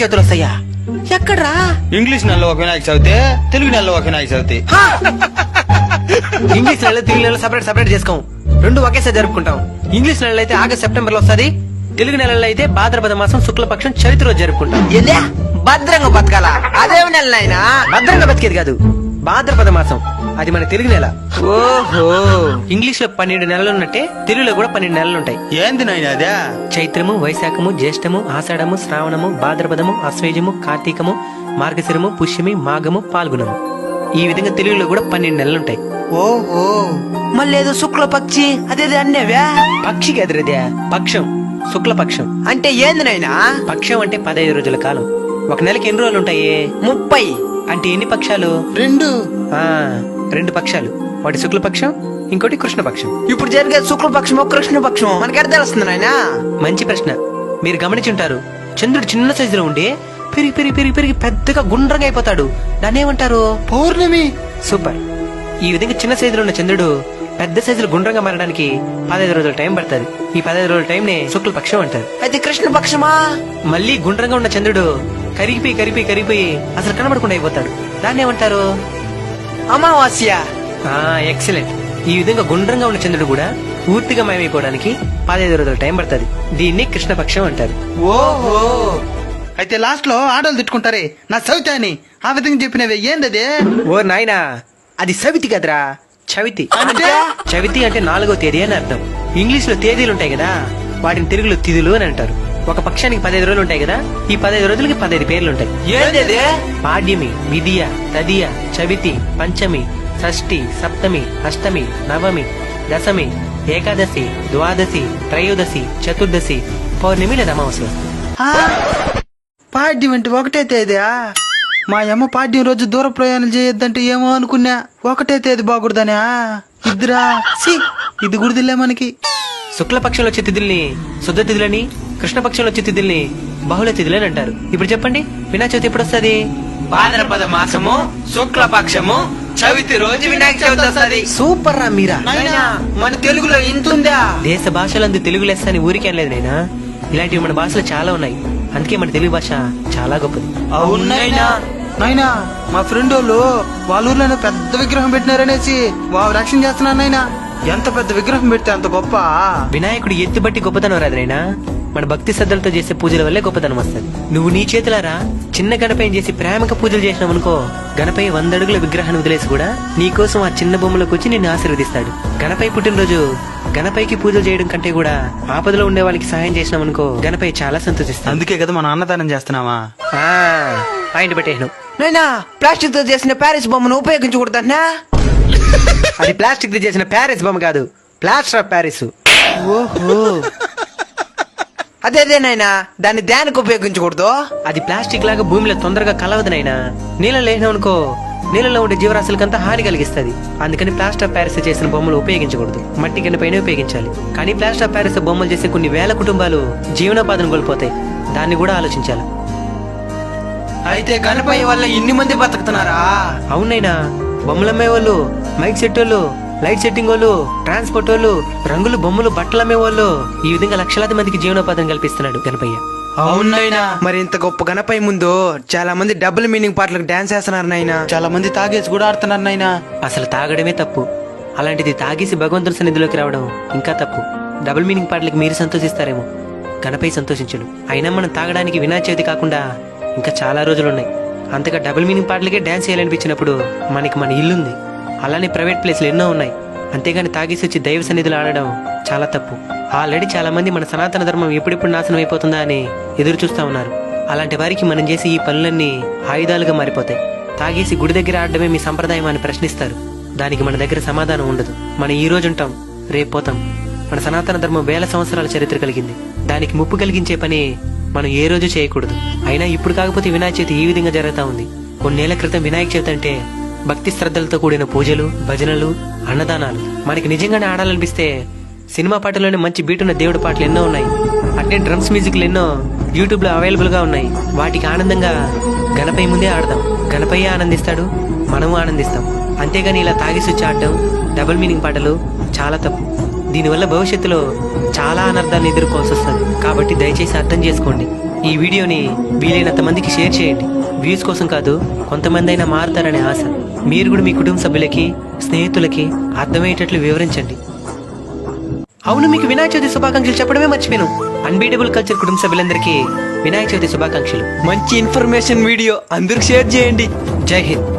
చవితులు వస్తాయా ఎక్కడ్రా? ఇంగ్లీష్ నెలలో ఒక వినాయక చవితి తెలుగు నెలలో ఒక వినాయక చవితి! ఇంగ్లీష్ నెలలో తెలుగు నెలలో సపరేట్ సపరేట్ చేసుకోం. రెండు ఒకేసారి జరుపుకుంటాం. ఇంగ్లీష్ నెలలో అయితే ఆగస్ట్ సెప్టెంబర్లో వస్తుంది. తెలుగు నెలలో అయితే భాద్రపద మాసం శుక్లపక్షం చవితి రోజు జరుపుకుంటాం. ఏందే? భద్రంగా బతకాల? అదేమి నెల నాయనా? భద్రంగా బతికేది కాదు. భాద్రపద మాసం. అది మన తెలుగు నెల. ఓహో. ఇంగ్లీష్లో పన్నెండు నెలలు ఉన్నట్టే తెలుగులో కూడా పన్నెండు నెలలు ఉంటాయి. ఏంది నాయన అదే? చైత్రము వైశాఖము జ్యేష్ఠము ఆషాఢము శ్రావణము భాద్రపదము అశ్వేజము కార్తీకము మార్గశిరము పుష్యమి మాఘము పాల్గొనము. ఈ విధంగా తెలుగులో కూడా పన్నెండు నెలలు ఉంటాయి. ఓహో. మళ్ళీ ఏదో శుక్ల పక్షి అదేది అన్నేవే? పక్షికి ఎదురదే పక్షం శుక్లపక్షం. అంటే ఏంది నాయనా? పక్షం అంటే పదహైదు రోజుల కాలం. ఒక నెలకి ఎన్ని రోజులు ఉంటాయి? ముప్పై. అంటే ఎన్ని పక్షాలు? రెండు. ఆ రెండు పక్షాలు. ఒకటి శుక్లపక్షం ఇంకోటి కృష్ణపక్షం. ఇప్పుడు జరిగే శుక్లపక్షమో కృష్ణపక్షమో మనకెడ తెలుస్తుంది నాయనా? మంచి ప్రశ్న. మీరు గమనించుంటారు. చంద్రుడు చిన్న సైజులో ఉండి పెరిగి పెరిగి పెరిగి పెరిగి పెద్దగా గుండ్రంగా అయిపోతాడు. దాన్ని ఏమంటారు? పౌర్ణమి. సూపర్. ఈ విధంగా చిన్న సైజులో ఉన్న చంద్రుడు పెద్ద సైజులో గుండ్రంగా మారడానికి పదహైదు రోజుల టైం పడుతుంది. ఈ పదహైదు రోజుల టైం నే శుక్లపక్షం అంటారు. అయితే కృష్ణపక్షమా? మళ్ళీ గుండ్రంగా ఉన్న చంద్రుడు కరిగిపోయి కరిగిపోయి కరిగిపోయి అసలు కనబడకుండా అయిపోతాడు. దాన్ని ఏమంటారు? అమావాస్య. ఆ ఎక్సలెంట్. ఈ విధంగా గుండ్రంగా ఉన్న చంద్రుడు కూడా పూర్తిగా మాయమైపోవడానికి పదహైదు రోజుల టైం పడుతుంది. దీన్ని కృష్ణపక్షం అంటారు. ఓహో! అయితే లాస్ట్లో ఆడోళ్ళు తిట్టుకుంటారే నా చవితి అని. ఆ విధంగా చెప్పినవే ఏందది? ఓ నాయనా అది సవితి కదరా? చవితి. అంటే? చవితి అంటే నాలుగో తేదీ అని అర్థం. ఇంగ్లీష్లో తేదీలు ఉంటాయి కదా వాటిని తెలుగులో తిథులు అని అంటారు. ఒక పక్షానికి పదహైదు రోజులు ఉంటాయి కదా? ఈ పదహైదు రోజులకి పదహైదు పేర్లు ఉంటాయి. పాడ్యమి విధియ తదియ చవితి పంచమి షష్ఠి సప్తమి అష్టమి నవమి దశమి ఏకాదశి ద్వాదశి త్రయోదశి చతుర్దశి పౌర్ణమి లేదా అమావాస్య ఆ, పాడ్యం అంటే ఒకటే తేదా మా అమ్మ పాడ్యం రోజు దూర ప్రయాణం చేయొద్దంటే ఏమో అనుకున్నా ఒకటే తేదీ బాగుడదనా ఇద్దరా? సి ఇది గుడిదిలే మనకి. శుక్లపక్షంలో వచ్చే తిథుల్ని శుద్ధ తిథులని కృష్ణపక్షంలో వచ్చే తిథుల్ని బహుళ తిథులని అంటారు. ఇప్పుడు చెప్పండి వినాయక చవితి ఎప్పుడు వస్తుంది భాద్రపద మాసము శుక్లపక్షము చవితి రోజు వినాయక చవితి వస్తుంది. సూపర్ రా మీరా. మన తెలుగులో ఇంతుందా? దేశ భాషలందు తెలుగు లెస్స అని ఊరికే అనలేదు నైనా. ఇలాంటివి మన భాషలు చాలా ఉన్నాయి. అందుకే మన తెలుగు భాష చాలా గొప్పది. అవునైనా నాయనా మా ఫ్రెండ్ వాళ్ళు వాళ్ళ ఊర్లోనే పెద్ద విగ్రహం పెట్టినారనేసి వారు రక్షణ చేస్తున్నారు నాయనా ఎంత పెద్ద విగ్రహం పెడితే అంత గొప్ప? వినాయకుడు ఎత్తి బట్టి గొప్పతనం రాదు నైనా. మన భక్తి శ్రద్ధలతో చేసే పూజల వల్లే గొప్పతనం వస్తుంది. నువ్వు నీ చేతులారా చిన్న గణపయ్య చేసి ప్రేమగా పూజలు చేసినావు అనుకో గణపయ్య వంద అడుగుల విగ్రహాన్ని వదిలేసి కూడా నీకోసం ఆ చిన్న బొమ్మలోకి వచ్చి నిన్ను ఆశీర్వదిస్తాడు. గణపయ్య పుట్టినరోజు గణపయ్యకి పూజలు చేయడం కంటే కూడా ఆపదలో ఉండే వాళ్ళకి సహాయం చేసినావు అనుకో గణపయ్య చాలా సంతోషిస్తాడు. అందుకే కదా మనం అన్నదానం చేస్తున్నావా? ఆ, పాయింట్ పెట్టేను నైనా ప్లాస్టిక్తో చేసిన ప్యారిస్ బొమ్మను ఉపయోగించకూడదన్నా అది ప్లాస్టిక్ ది చేసిన ప్యారిస్ బొమ్మ కాదు ప్లాస్టర్ ఆఫ్ ప్యారిస్. ఓహో. అదే నాయనా దాన్ని దేనికి ఉపయోగించకూడదు? అది ప్లాస్టిక్ లాగా భూమిలో తొందరగా కలవదు నైనా నీళ్ళలో లేచినావు అనుకో నీళ్ళలో ఉండే జీవరాశులకంతా హాని కలిగిస్తుంది. అందుకని ప్లాస్టర్ ఆఫ్ ప్యారిస్ చేసిన బొమ్మలు ఉపయోగించకూడదు. మట్టి కింద పైన ఉపయోగించాలి. కానీ ప్లాస్టర్ ఆఫ్ ప్యారిస్ బొమ్మలు చేసే కొన్ని వేల కుటుంబాలు జీవనోపాధిని కోల్పోతాయి. దాన్ని కూడా ఆలోచించాలి. అయితే గణపయ్య వల్ల ఇన్ని మంది బతుకుతున్నారా? అవునైనా బొమ్మలు అమ్మే వాళ్ళు మైక్ సెట్ వాళ్ళు లైట్ సెట్టింగ్ వాళ్ళు ట్రాన్స్పోర్ట్ వాళ్ళు రంగులు బొమ్మలు బట్టలు అమ్మే వాళ్ళు. ఈ విధంగా లక్షలాది మందికి జీవనోపాధిని కల్పిస్తున్నాడు గణపయ్య. అవునైనా మరి ఇంత గొప్ప గణపయ్య ముందు చాలా మంది డబుల్ మీనింగ్ పాటలకు డాన్స్ చేస్తున్నారు నాయనా. చాలా మంది తాగేసి కూడా ఆడుతున్నారు నాయనా. అసలు తాగడమే తప్పు. అలాంటిది తాగేసి భగవంతుని సన్నిధిలోకి రావడం ఇంకా తప్పు. డబుల్ మీనింగ్ పాటలకి మీరు సంతోషిస్తారేమో. గణపై సంతోషించుడు. అయినా మనం తాగడానికి వినాయక చవితి కాకుండా ఇంకా చాలా రోజులు ఉన్నాయి అంతగా డబుల్ మీనింగ్ పాటలకే డాన్స్ చేయాలనిపించినప్పుడు మనకి మన ఇల్లుంది. అలానే ప్రైవేట్ ప్లేస్లు ఎన్నో ఉన్నాయి. అంతేగాని తాగేసి వచ్చి దైవ సన్నిధిలో ఆడడం చాలా తప్పు. ఆల్రెడీ చాలా మంది మన సనాతన ధర్మం ఎప్పుడెప్పుడు నాశనం అయిపోతుందా అని ఎదురు చూస్తూ ఉన్నారు. అలాంటి వారికి మనం చేసే ఈ పనులన్నీ ఆయుధాలుగా మారిపోతాయి. తాగేసి గుడి దగ్గర ఆడడమే మీ సంప్రదాయం అని ప్రశ్నిస్తారు. దానికి మన దగ్గర సమాధానం ఉండదు. మనం ఈ రోజు ఉంటాం రేపు పోతాం. మన సనాతన ధర్మం వేల సంవత్సరాల చరిత్ర కలిగింది. దానికి ముప్పు కలిగించే పని మనం ఏ రోజు చేయకూడదు. అయినా ఇప్పుడు కాకపోతే వినాయక చవితి ఈ విధంగా జరుగుతూ ఉంది. కొన్నేళ్ళ క్రితం వినాయక చవితి అంటే భక్తి శ్రద్ధలతో కూడిన పూజలు భజనలు అన్నదానాలు. మనకి నిజంగానే ఆడాలనిపిస్తే సినిమా పాటలోనే మంచి బీటున్న దేవుడి పాటలు ఎన్నో ఉన్నాయి. అట్నే డ్రమ్స్ మ్యూజిక్లు ఎన్నో యూట్యూబ్లో అవైలబుల్గా ఉన్నాయి. వాటికి ఆనందంగా గణపయ్య ముందే ఆడదాం. గణపయ్య ఆనందిస్తాడు మనము ఆనందిస్తాం. అంతేగాని ఇలా తాగేసి వచ్చి ఆడడం డబుల్ మీనింగ్ పాటలు చాలా తప్పు. దీనివల్ల భవిష్యత్తులో చాలా అనర్థాన్ని ఎదుర్కోవాల్సి వస్తుంది. కాబట్టి దయచేసి అర్థం చేసుకోండి. ఈ వీడియోని వీలైనంత మందికి షేర్ చేయండి. వ్యూస్ కోసం కాదు కొంతమంది అయినా మారుతారనే ఆశ. మీరు కూడా మీ కుటుంబ సభ్యులకి స్నేహితులకి అర్థమయ్యేటట్లు వివరించండి. అవును మీకు వినాయక చవితి శుభాకాంక్షలు చెప్పడమే మర్చిపోయాను. అన్బీటబుల్ కల్చర్ కుటుంబ సభ్యులందరికీ వినాయక చవితి శుభాకాంక్షలు. మంచి ఇన్ఫర్మేషన్ వీడియో అందరికి షేర్ చేయండి. జై హింద్.